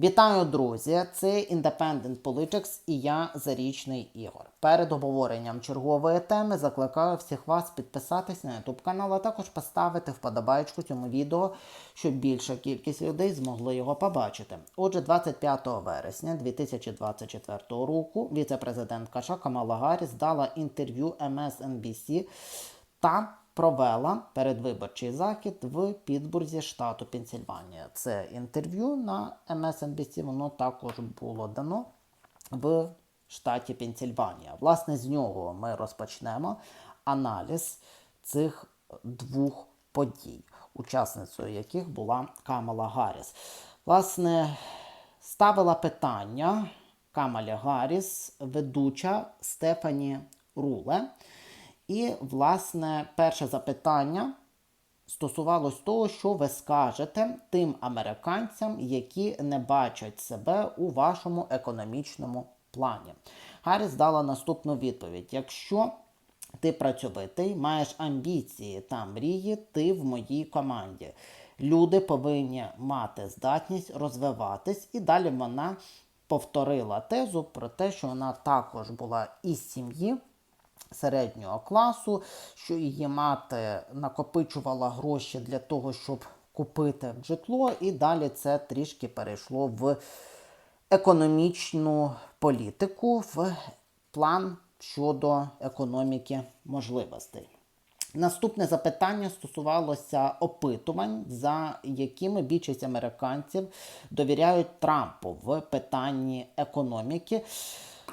Вітаю, друзі! Це Independent Politics і я Зарічний Ігор. Перед обговоренням чергової теми закликаю всіх вас підписатись на YouTube канал, а також поставити вподобайку цьому відео, щоб більша кількість людей змогли його побачити. Отже, 25 вересня 2024 року віце-президентка Камала Гарріс дала інтерв'ю MSNBC та провела передвиборчий захід в Пітсбурзі, штату Пенсільванія. Це інтерв'ю на MSNBC, воно також було дано в штаті Пенсільванія. Власне, з нього ми розпочнемо аналіз цих двох подій, учасницею яких була Камала Гарріс. Власне, ставила питання Камалі Гарріс, ведуча Стефані Руле. І, власне, перше запитання стосувалось того, що ви скажете тим американцям, які не бачать себе у вашому економічному плані. Гарріс дала наступну відповідь: якщо ти працьовитий, маєш амбіції та мрії, ти в моїй команді. Люди повинні мати здатність розвиватись, і далі вона повторила тезу про те, що вона також була із сім'ї середнього класу, що її мати накопичувала гроші для того, щоб купити житло, і далі це трішки перейшло в економічну політику, в план щодо економіки можливостей. Наступне запитання стосувалося опитувань, за якими більшість американців довіряють Трампу в питанні економіки.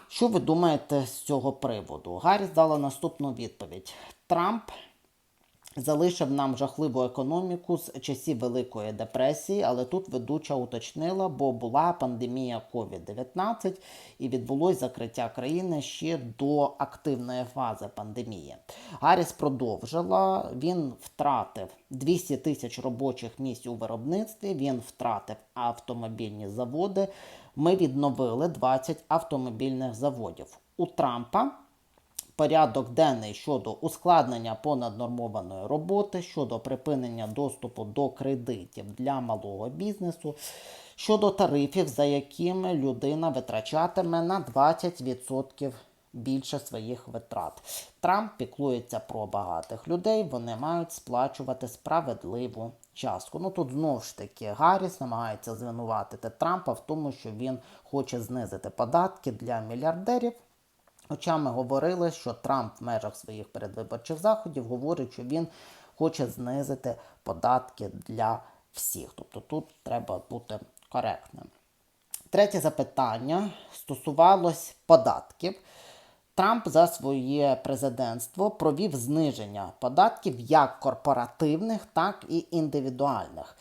Що ви думаєте з цього приводу? Гаррі здала наступну відповідь: Трамп залишив нам жахливу економіку з часів Великої депресії, але тут ведуча уточнила, бо була пандемія COVID-19 і відбулось закриття країни ще до активної фази пандемії. Гарріс продовжила, він втратив 200 тисяч робочих місць у виробництві, він втратив автомобільні заводи. Ми відновили 20 автомобільних заводів. У Трампа порядок денний щодо ускладнення понаднормованої роботи, щодо припинення доступу до кредитів для малого бізнесу, щодо тарифів, за якими людина витрачатиме на 20% більше своїх витрат. Трамп піклується про багатих людей, вони мають сплачувати справедливу частку. Ну тут знову ж таки Гарріс намагається звинуватити Трампа в тому, що він хоче знизити податки для мільярдерів. Хоча ми говорили, що Трамп в межах своїх передвиборчих заходів говорить, що він хоче знизити податки для всіх. Тобто тут треба бути коректним. Третє запитання стосувалось податків. Трамп за своє президентство провів зниження податків як корпоративних, так і індивідуальних.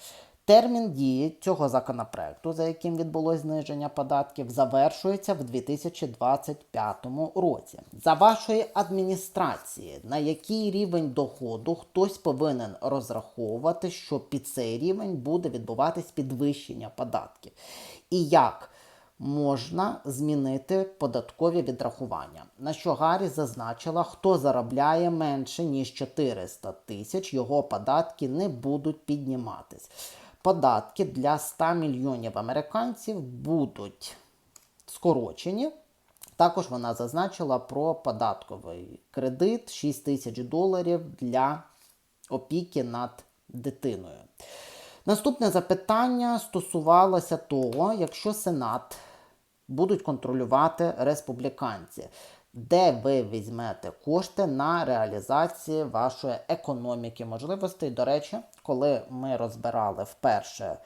Термін дії цього законопроекту, за яким відбулось зниження податків, завершується в 2025 році. За вашої адміністрації, на який рівень доходу хтось повинен розраховувати, що під цей рівень буде відбуватись підвищення податків, і як можна змінити податкові відрахування. На що Гаррі зазначила, хто заробляє менше ніж 400 тисяч, його податки не будуть підніматись податки для 100 мільйонів американців будуть скорочені. Також вона зазначила про податковий кредит 6 тисяч доларів для опіки над дитиною. Наступне запитання стосувалося того, якщо Сенат будуть контролювати республіканці де ви візьмете кошти на реалізацію вашої економіки можливостей. До речі, коли ми розбирали вперше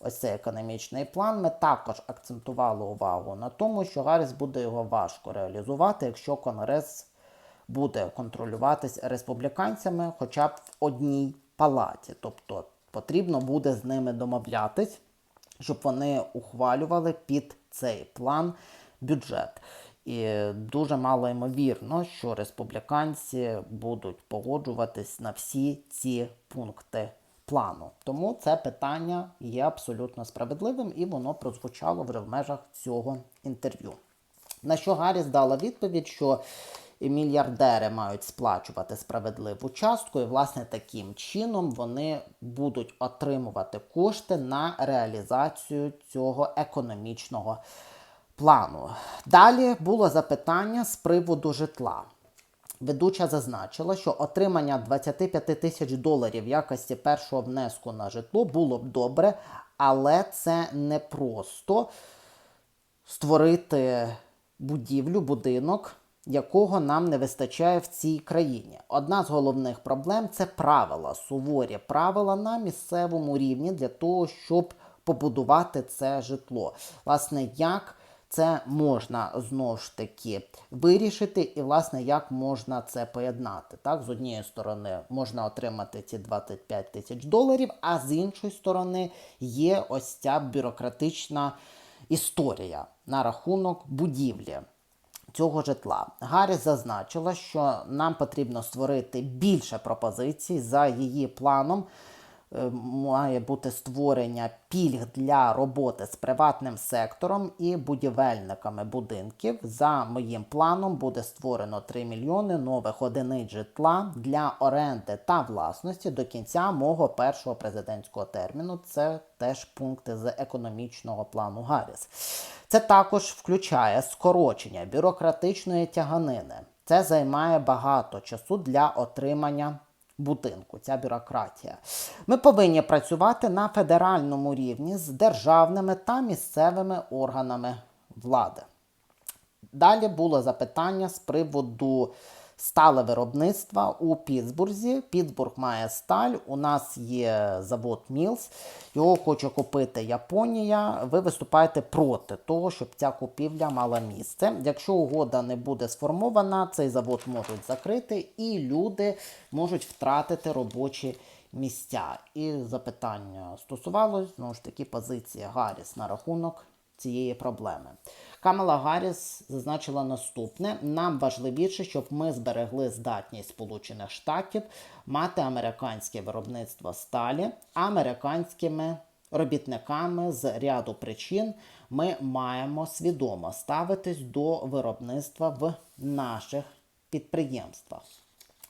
ось цей економічний план, ми також акцентували увагу на тому, що Гарріс буде його важко реалізувати, якщо Конгрес буде контролюватись республіканцями хоча б в одній палаті. Тобто потрібно буде з ними домовлятись, щоб вони ухвалювали під цей план бюджет. І дуже мало ймовірно, що республіканці будуть погоджуватись на всі ці пункти плану. Тому це питання є абсолютно справедливим і воно прозвучало в межах цього інтерв'ю. На що Гарріс дала відповідь, що мільярдери мають сплачувати справедливу частку, і власне таким чином вони будуть отримувати кошти на реалізацію цього економічного плану. Далі було запитання з приводу житла. Ведуча зазначила, що отримання 25 тисяч доларів в якості першого внеску на житло було б добре, але це не просто створити будівлю, будинок, якого нам не вистачає в цій країні. Одна з головних проблем це правила, суворі правила на місцевому рівні для того, щоб побудувати це житло. Власне, як це можна знову ж таки вирішити, і, власне, як можна це поєднати. Так, З однієї сторони можна отримати ці 25 тисяч доларів, а з іншої сторони є ось ця бюрократична історія на рахунок будівлі. Цього житла Гарріс зазначила, що нам потрібно створити більше пропозицій за її планом. Е, має бути створення пільг для роботи з приватним сектором і будівельниками будинків. За моїм планом буде створено 3 мільйони нових одиниць житла для оренди та власності до кінця мого першого президентського терміну. Це теж пункти з економічного плану Гарріс. Це також включає скорочення бюрократичної тяганини. Це займає багато часу для отримання будинку, ця бюрократія. Ми повинні працювати на федеральному рівні з державними та місцевими органами влади. Далі було запитання з приводу стале виробництва у Пітсбурзі. Пітсбург має сталь. У нас є завод Мілс. Його хоче купити Японія. Ви виступаєте проти того, щоб ця купівля мала місце. Якщо угода не буде сформована, цей завод можуть закрити, і люди можуть втратити робочі місця. І запитання стосувалось знову ж таки позиції Гарріс на рахунок цієї проблеми. Камала Гарріс зазначила наступне: нам важливіше, щоб ми зберегли здатність Сполучених Штатів мати американське виробництво сталі американськими робітниками з ряду причин. Ми маємо свідомо ставитись до виробництва в наших підприємствах.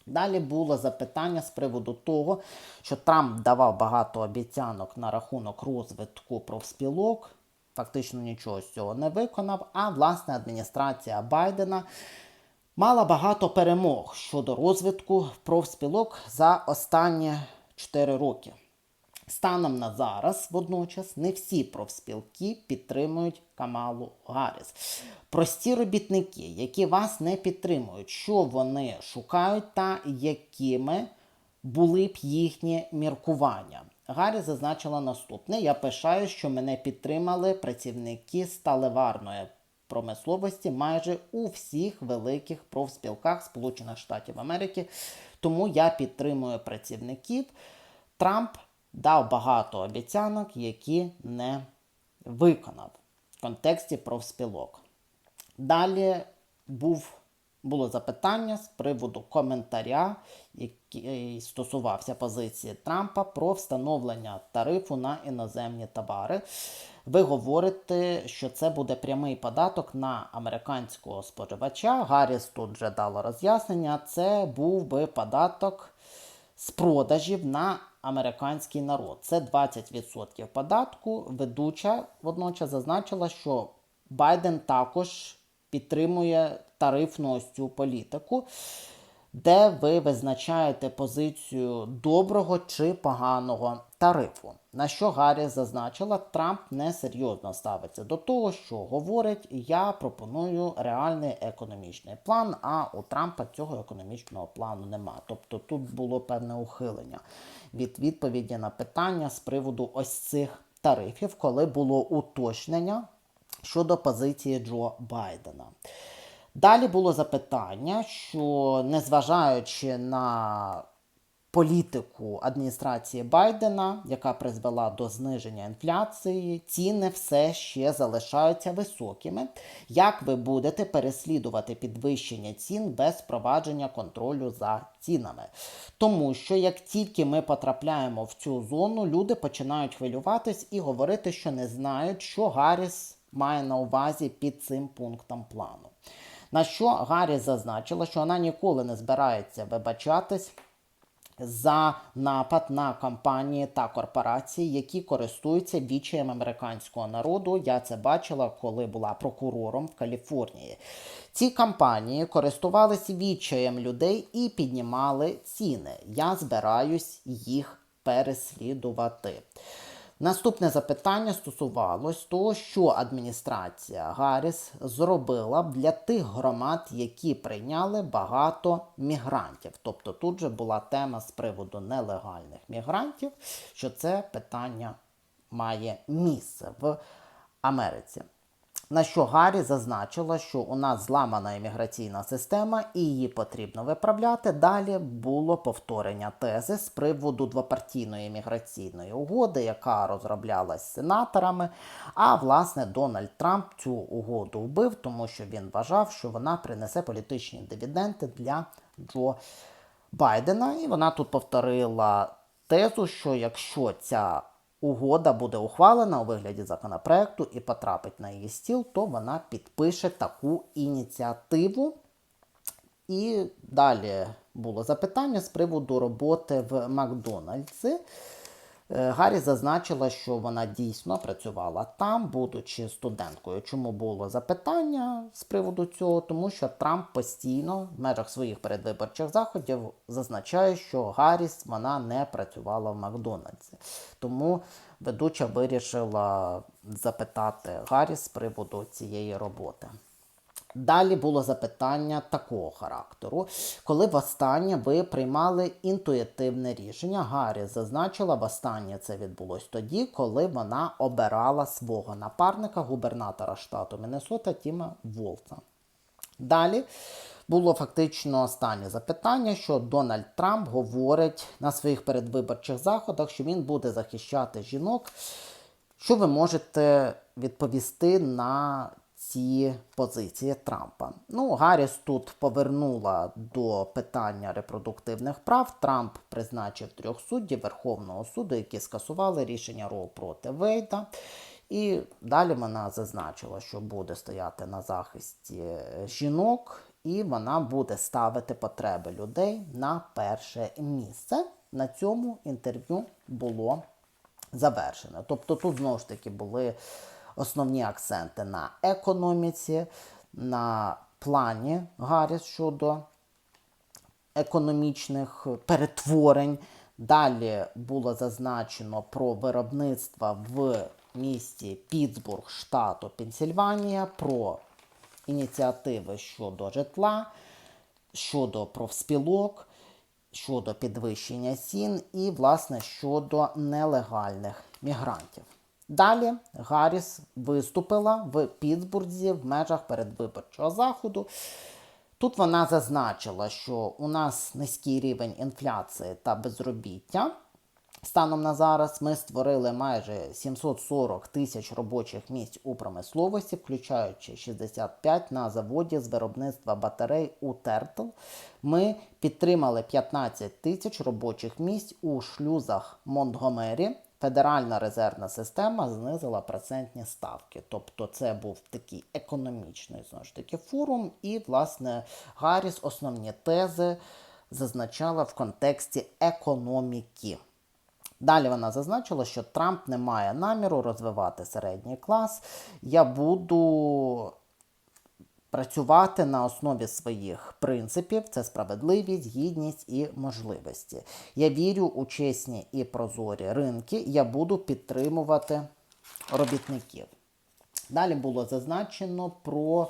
Далі було запитання з приводу того, що Трамп давав багато обіцянок на рахунок розвитку профспілок фактично нічого з цього не виконав. А власне адміністрація Байдена мала багато перемог щодо розвитку профспілок за останні 4 роки. Станом на зараз, водночас, не всі профспілки підтримують Камалу Гарріс. Прості робітники, які вас не підтримують, що вони шукають та якими були б їхні міркування. Гаррі зазначила наступне: я пишаю, що мене підтримали працівники сталеварної промисловості майже у всіх великих профспілках Сполучених Штатів Америки. Тому я підтримую працівників. Трамп дав багато обіцянок, які не виконав в контексті профспілок. Далі був було запитання з приводу коментаря, який стосувався позиції Трампа про встановлення тарифу на іноземні товари. Ви говорите, що це буде прямий податок на американського споживача. Гарріс тут вже дало роз'яснення. Це був би податок з продажів на американський народ. Це 20% податку. Ведуча водночас зазначила, що Байден також підтримує тарифну ось цю політику, де ви визначаєте позицію доброго чи поганого тарифу. На що Гаррі зазначила, Трамп несерйозно ставиться до того, що говорить, я пропоную реальний економічний план, а у Трампа цього економічного плану нема. Тобто тут було певне ухилення від відповіді на питання з приводу ось цих тарифів, коли було уточнення щодо позиції Джо Байдена. Далі було запитання, що незважаючи на політику адміністрації Байдена, яка призвела до зниження інфляції, ціни все ще залишаються високими. Як ви будете переслідувати підвищення цін без впровадження контролю за цінами? Тому що як тільки ми потрапляємо в цю зону, люди починають хвилюватись і говорити, що не знають, що Гарріс має на увазі під цим пунктом плану. На що Гарріс зазначила, що вона ніколи не збирається вибачатись за напад на компанії та корпорації, які користуються відчаєм американського народу. Я це бачила, коли була прокурором в Каліфорнії. Ці компанії користувалися відчаєм людей і піднімали ціни. Я збираюсь їх переслідувати. Наступне запитання стосувалось того, що адміністрація Гарріс зробила для тих громад, які прийняли багато мігрантів. Тобто тут же була тема з приводу нелегальних мігрантів, що це питання має місце в Америці. На що Гаррі зазначила, що у нас зламана імміграційна система і її потрібно виправляти. Далі було повторення тези з приводу двопартійної імміграційної угоди, яка розроблялась сенаторами. А власне Дональд Трамп цю угоду вбив, тому що він вважав, що вона принесе політичні дивіденди для Джо Байдена. І вона тут повторила тезу, що якщо ця угода буде ухвалена у вигляді законопроекту і потрапить на її стіл, то вона підпише таку ініціативу. І далі було запитання з приводу роботи в Макдональдсі. Е, Гаррі зазначила, що вона дійсно працювала там, будучи студенткою. Чому було запитання з приводу цього? Тому що Трамп постійно в межах своїх передвиборчих заходів зазначає, що Гарріс вона не працювала в Макдональдсі. Тому ведуча вирішила запитати Гарріс з приводу цієї роботи. Далі було запитання такого характеру. Коли востаннє ви приймали інтуїтивне рішення, Гаррі зазначила, востаннє це відбулось тоді, коли вона обирала свого напарника, губернатора штату Міннесота Тіма Волца. Далі було фактично останнє запитання, що Дональд Трамп говорить на своїх передвиборчих заходах, що він буде захищати жінок. Що ви можете відповісти на ці позиції Трампа? Ну, Гарріс тут повернула до питання репродуктивних прав. Трамп призначив трьох суддів Верховного суду, які скасували рішення Роу проти Вейда. І далі вона зазначила, що буде стояти на захисті жінок, і вона буде ставити потреби людей на перше місце. На цьому інтерв'ю було завершено. Тобто тут знову ж таки були основні акценти на економіці, на плані Гарріс щодо економічних перетворень. Далі було зазначено про виробництво в місті Пітсбург, штату Пенсільванія, про ініціативи щодо житла, щодо профспілок, щодо підвищення цін і, власне, щодо нелегальних мігрантів. Далі Гарріс виступила в Пітсбурзі в межах передвиборчого заходу. Тут вона зазначила, що у нас низький рівень інфляції та безробіття. Станом на зараз ми створили майже 740 тисяч робочих місць у промисловості, включаючи 65 на заводі з виробництва батарей у Тертл. Ми підтримали 15 тисяч робочих місць у шлюзах Монтгомері. Федеральна резервна система знизила процентні ставки. Тобто це був такий економічний знову ж таки форум, і, власне, Гарріс основні тези зазначала в контексті економіки. Далі вона зазначила, що Трамп не має наміру розвивати середній клас. Я буду працювати на основі своїх принципів: це справедливість, гідність і можливості. Я вірю у чесні і прозорі ринки. Я буду підтримувати робітників. Далі було зазначено про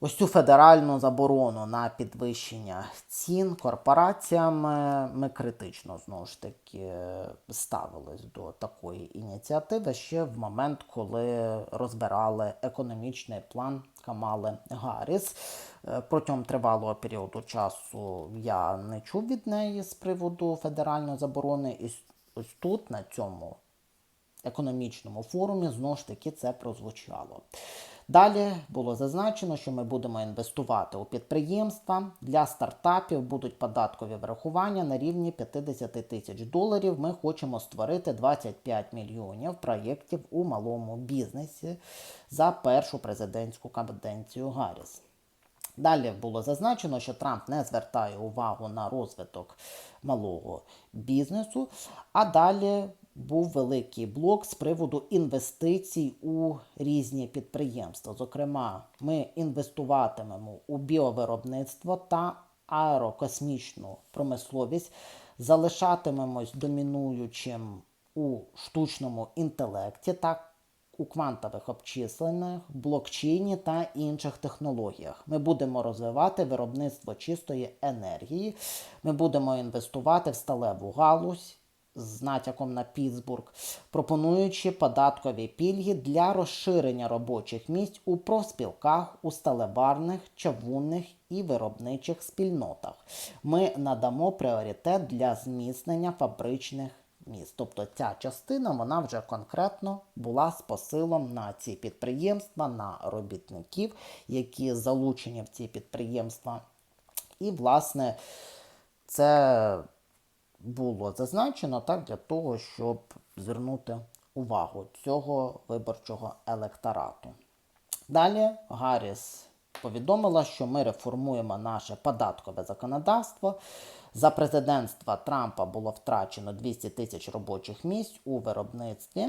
ось цю федеральну заборону на підвищення цін корпораціями. Ми критично знову ж таки ставились до такої ініціативи ще в момент, коли розбирали економічний план Камали Гарріс. Е, Протягом тривалого періоду часу я не чув від неї з приводу федеральної заборони. І ось тут, на цьому економічному форумі, знову ж таки це прозвучало. Далі було зазначено, що ми будемо інвестувати у підприємства. Для стартапів будуть податкові врахування на рівні 50 тисяч доларів. Ми хочемо створити 25 мільйонів проєктів у малому бізнесі за першу президентську каденцію Гарріс. Далі було зазначено, що Трамп не звертає увагу на розвиток малого бізнесу, а далі був великий блок з приводу інвестицій у різні підприємства. Зокрема, ми інвестуватимемо у біовиробництво та аерокосмічну промисловість, залишатимемось домінуючим у штучному інтелекті та у квантових обчисленнях, блокчейні та інших технологіях. Ми будемо розвивати виробництво чистої енергії. Ми будемо інвестувати в сталеву галузь з натяком на Пітсбург, пропонуючи податкові пільги для розширення робочих місць у профспілках, у сталеварних, чавунних і виробничих спільнотах. Ми надамо пріоритет для зміцнення фабричних міст. Тобто ця частина вона вже конкретно була з посилом на ці підприємства, на робітників, які залучені в ці підприємства. І, власне, це було зазначено так для того, щоб звернути увагу цього виборчого електорату. Далі Гарріс повідомила, що ми реформуємо наше податкове законодавство. За президентства Трампа було втрачено 200 тисяч робочих місць у виробництві.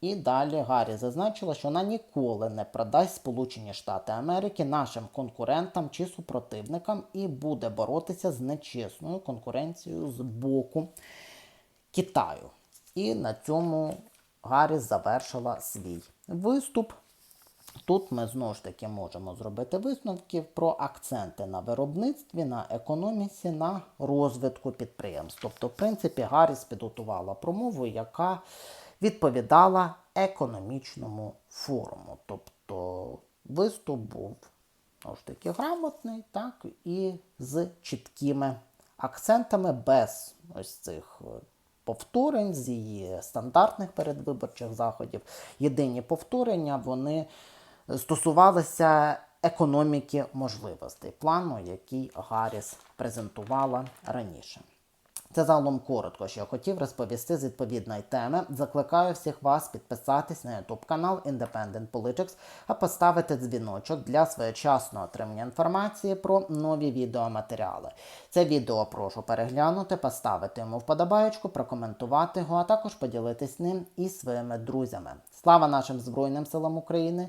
І далі Гаррі зазначила, що вона ніколи не продасть Сполучені Штати Америки нашим конкурентам чи супротивникам і буде боротися з нечесною конкуренцією з боку Китаю. І на цьому Гарріс завершила свій виступ. Тут ми знову ж таки можемо зробити висновки про акценти на виробництві, на економіці, на розвитку підприємств. Тобто, в принципі, Гарріс підготувала промову, яка відповідала економічному форуму. Тобто виступ був знову ж таки грамотний, так, і з чіткими акцентами, без ось цих. е, Повторень з її стандартних передвиборчих заходів. Єдині повторення вони стосувалися економіки можливостей, плану, який Гарріс презентувала раніше. Це загалом коротко, що я хотів розповісти з відповідної теми. Закликаю всіх вас підписатись на YouTube канал Independent Politics, а поставити дзвіночок для своєчасного отримання інформації про нові відеоматеріали. Це відео прошу переглянути, поставити йому вподобаєчку, прокоментувати його, а також поділитись ним із своїми друзями. Слава нашим Збройним силам України!